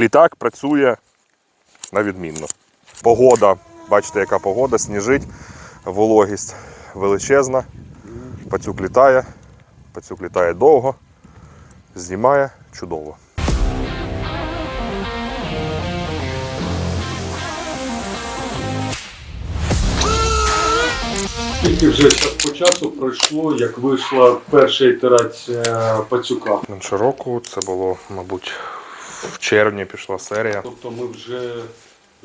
Літак працює на відмінно. Погода, бачите, яка погода, сніжить, вологість величезна. Пацюк літає, пацюк літає довго, знімає чудово. Скільки вже по часу пройшло, як вийшла перша ітерація пацюка? Менше року, це було, мабуть, в червні пішла серія. Тобто ми вже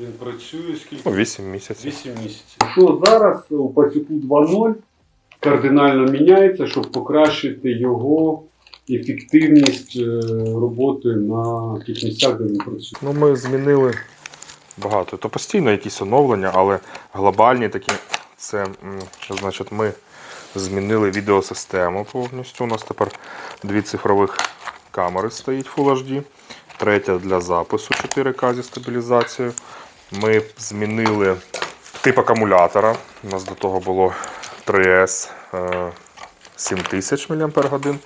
він працює скільки? Ну, 8 місяців. 8 місяців. Що зараз у пацюку 2.0 кардинально міняється, щоб покращити його ефективність е, роботи на тих місцях, де він працює. Ну, ми змінили багато. То постійно якісь оновлення, але глобальні такі. Це м, що значить, ми змінили відеосистему повністю. У нас тепер дві цифрових камери стоїть Full HD, третя для запису 4К зі стабілізацією. Ми змінили тип акумулятора. У нас до того було 3S е, 7000 мАч.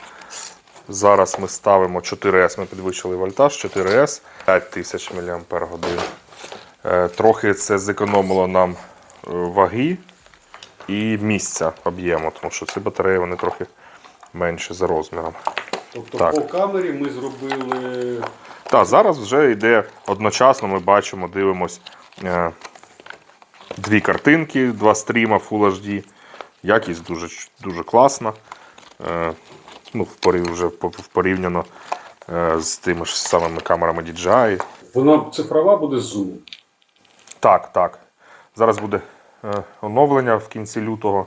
Зараз ми ставимо 4С, ми підвищили вольтаж, 4С 5000 мАч. Трохи це зекономило нам е, ваги і місця об'єму, тому що ці батареї вони трохи менші за розміром. Тобто Так. по камері ми зробили Так, зараз вже йде одночасно, ми бачимо, дивимось е, дві картинки, два стріма Full HD. Якість дуже, дуже класна. Е, ну, в вже порівняно е, з тими ж самими камерами DJI. Вона цифрова буде з зумом. Так, так. Зараз буде е, оновлення в кінці лютого.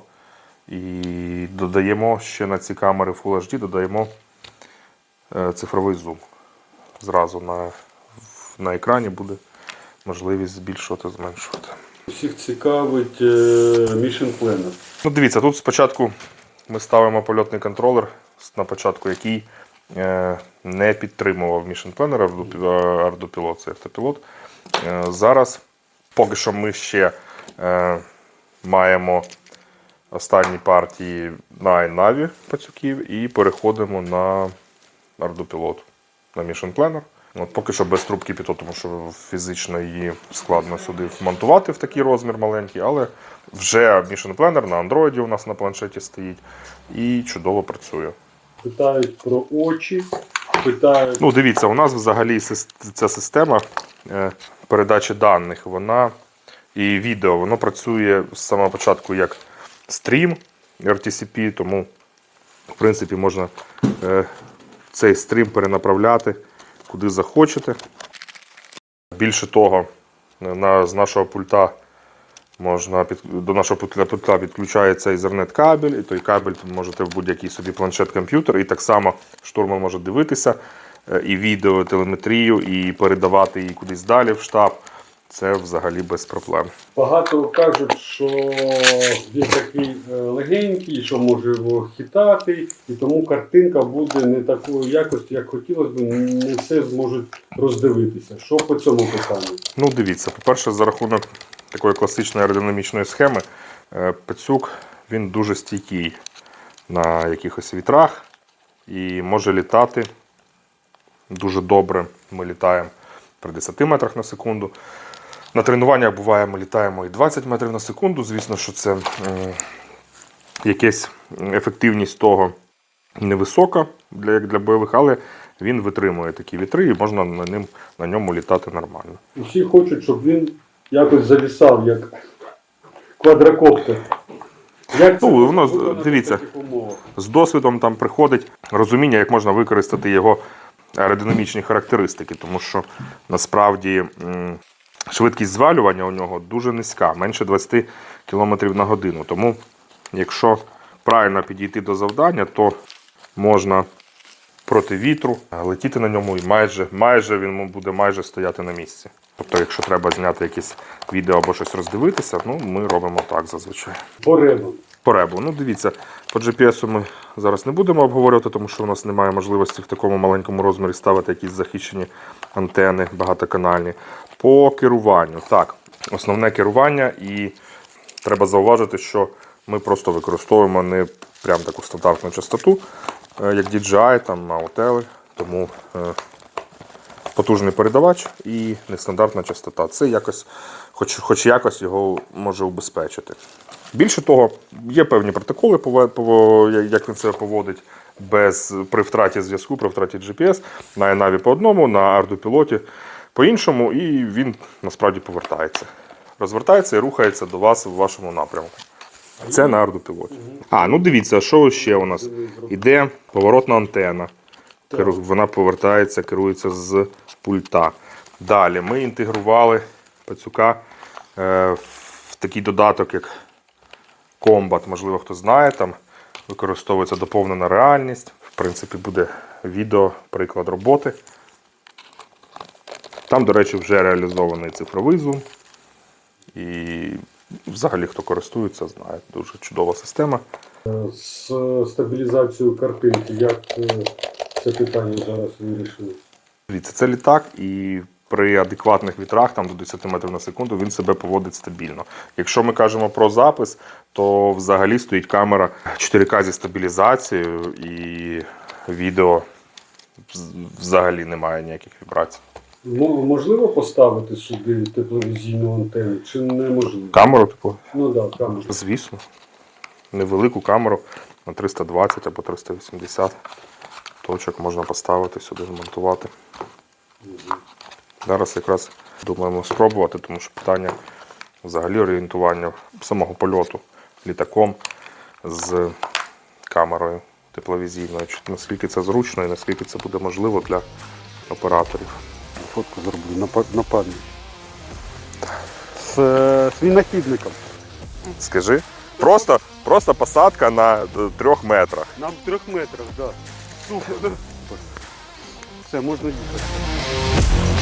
І додаємо ще на ці камери Full HD, додаємо цифровий зум. Зразу на, на екрані буде можливість збільшувати, зменшувати. Всіх цікавить е, Mission Planner. Ну, дивіться, тут спочатку ми ставимо польотний контролер, на початку який е, не підтримував Mission Planner, Ardupilot це автопілот. Е, зараз поки що ми ще е, маємо останні партії на iNavi пацюків і переходимо на Ardupilot, на Mission Planner. От поки що без трубки піто, тому що фізично її складно сюди вмонтувати в такий розмір маленький, але вже Mission Planner на Android у нас на планшеті стоїть і чудово працює. Питають про очі, питають Ну, дивіться, у нас взагалі ця система е, передачі даних, вона і відео, воно працює з самого початку як стрім RTCP, тому в принципі можна е, цей стрім перенаправляти куди захочете. Більше того, на, з нашого пульта можна під, до нашого пульта, підключається Ethernet кабель, і той кабель можете в будь-який собі планшет-комп'ютер, і так само штурман може дивитися е, і відео, і телеметрію, і передавати її кудись далі в штаб. Це взагалі без проблем. Багато кажуть, що він такий е, легенький, що може його хитати, і тому картинка буде не такої якості, як хотілося б, не все зможуть роздивитися. Що по цьому питанню? Ну, дивіться, по-перше, за рахунок такої класичної аеродинамічної схеми, е, пацюк він дуже стійкий на якихось вітрах і може літати дуже добре. Ми літаємо при 10 метрах на секунду. На тренуваннях буває, ми літаємо і 20 метрів на секунду. Звісно, що це якась ефективність того невисока для, як для бойових, але він витримує такі вітри і можна на, ним, на ньому літати нормально. Усі хочуть, щоб він якось завісав, як квадрокоптер. Як це Ну, воно, дивіться. З досвідом там приходить розуміння, як можна використати його аеродинамічні характеристики, тому що насправді швидкість звалювання у нього дуже низька, менше 20 км на годину. Тому, якщо правильно підійти до завдання, то можна проти вітру летіти на ньому і майже, майже він буде майже стояти на місці. Тобто, якщо треба зняти якесь відео або щось роздивитися, ну ми робимо так зазвичай. По ребам. По. Ну, дивіться, по GPS ми зараз не будемо обговорювати, тому що у нас немає можливості в такому маленькому розмірі ставити якісь захищені антени багатоканальні. По керуванню. Так, основне керування, і треба зауважити, що ми просто використовуємо не прям таку стандартну частоту, е, як DJI, там Autel, тому е, потужний передавач і нестандартна частота. Це якось, хоч, хоч якось його може убезпечити. Більше того, є певні протоколи, як він себе поводить без, при втраті зв'язку, при втраті GPS, на Енаві по одному, на ардупілоті по іншому, і він насправді повертається. Розвертається і рухається до вас в вашому напрямку. Це на ардупілоті. А, ну дивіться, що ще у нас? Іде поворотна антена. Вона повертається, керується з пульта. Далі ми інтегрували пацюка е, в такий додаток, як Combat. Можливо, хто знає, там використовується доповнена реальність. В принципі, буде відео, приклад роботи. Там, до речі, вже реалізований цифровий зум. І взагалі, хто користується, знає. Дуже чудова система. З стабілізацією картинки, як е, це питання зараз вирішили? Дивіться, це літак, і при адекватних вітрах, там до 10 метрів на секунду, він себе поводить стабільно. Якщо ми кажемо про запис, то взагалі стоїть камера 4К зі стабілізацією, і відео взагалі немає ніяких вібрацій. Мо- Можливо поставити сюди тепловізійну антенну чи неможливо? Камеру, типу, Ну так, да, камеру. звісно, невелику камеру на 320 або 380 точок можна поставити сюди, змонтувати. Зараз якраз думаємо спробувати, тому що питання взагалі орієнтування самого польоту літаком з камерою тепловізійною. Наскільки це зручно і наскільки це буде можливо для операторів. Фотку зроблю нападник. З е, свінохідником. Скажи, просто, просто посадка на трьох метрах. На трьох метрах, так. Да. Все, можна їхати.